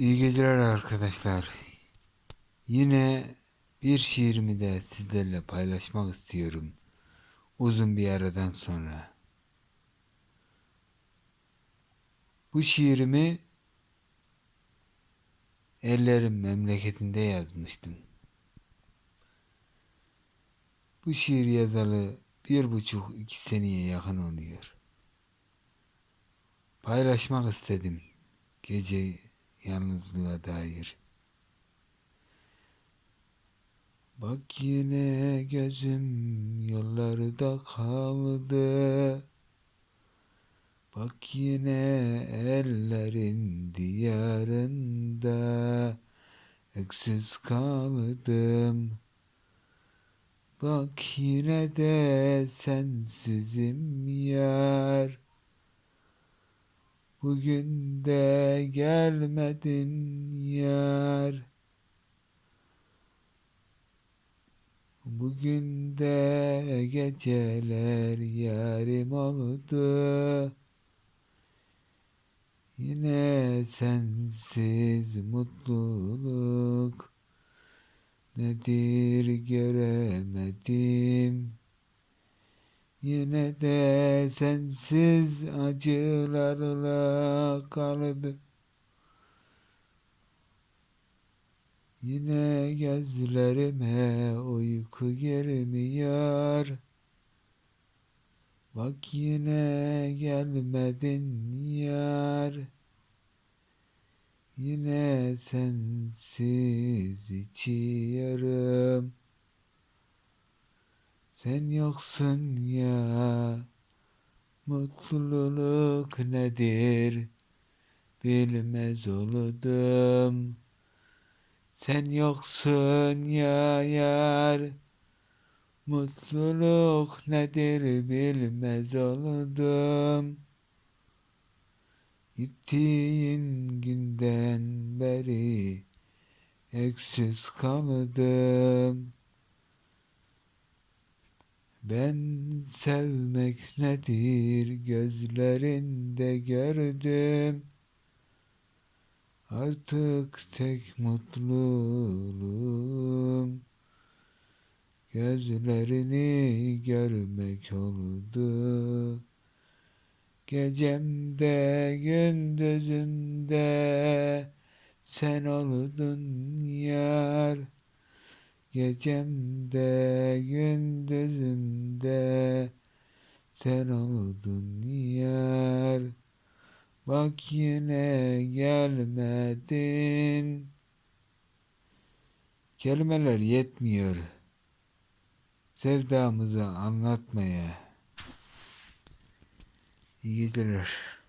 İyi geceler arkadaşlar. Yine bir şiirimi de sizlerle paylaşmak istiyorum. Uzun bir aradan sonra. Bu şiirimi ellerim memleketinde yazmıştım. Bu şiir yazalı bir buçuk iki seneye yakın oluyor. Paylaşmak istedim gece yalnızlığa dair. Bak yine gözüm yollarda kaldı. Bak yine ellerin diyarında öksüz kaldım. Bak yine de sensizim yar. Bugün de gelmedin yar. Bugün de geceler yarim oldu. Yine sensiz mutluluk nedir göremedim. Yine de sensiz acılarla kaldım. Yine gözlerime uyku girmiyor. Bak yine gelmedin yar. Yine sensiz içiyorum. Sen yoksun ya. Mutluluk nedir? Bilmez oldum. Sen yoksun ya yar. Mutluluk nedir bilmez oldum. Gittiğin günden beri öksüz kaldım. Ben sevmek nedir gözlerinde gördüm. Artık tek mutluluğum gözlerini görmek oldu. Gecemde gündüzümde sen oldun yar. Gecemde gündüzümde sen oldun yar. Bak yine gelmedin. Kelimeler yetmiyor. Sevdamızı anlatmaya. İyi geceler.